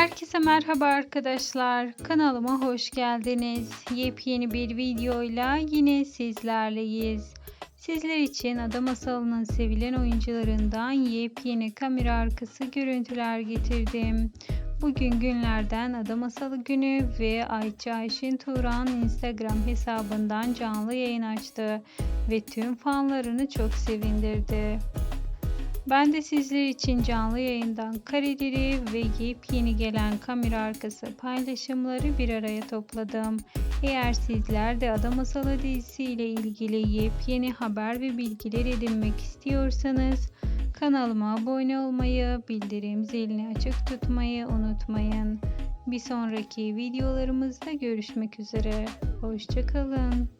Herkese merhaba arkadaşlar. Kanalıma hoş geldiniz. Yepyeni bir videoyla yine sizlerleyiz. Sizler için Ada Masalı'nın sevilen oyuncularından yepyeni kamera arkası görüntüler getirdim. Bugün günlerden Ada Masalı günü ve Ayça Ayşin Turan Instagram hesabından canlı yayın açtı ve tüm fanlarını çok sevindirdi. Ben de sizler için canlı yayından kareleri ve yepyeni gelen kamera arkası paylaşımları bir araya topladım. Eğer sizler de Ada Masalı dizisi ile ilgili yepyeni haber ve bilgiler edinmek istiyorsanız kanalıma abone olmayı, bildirim zilini açık tutmayı unutmayın. Bir sonraki videolarımızda görüşmek üzere. Hoşçakalın.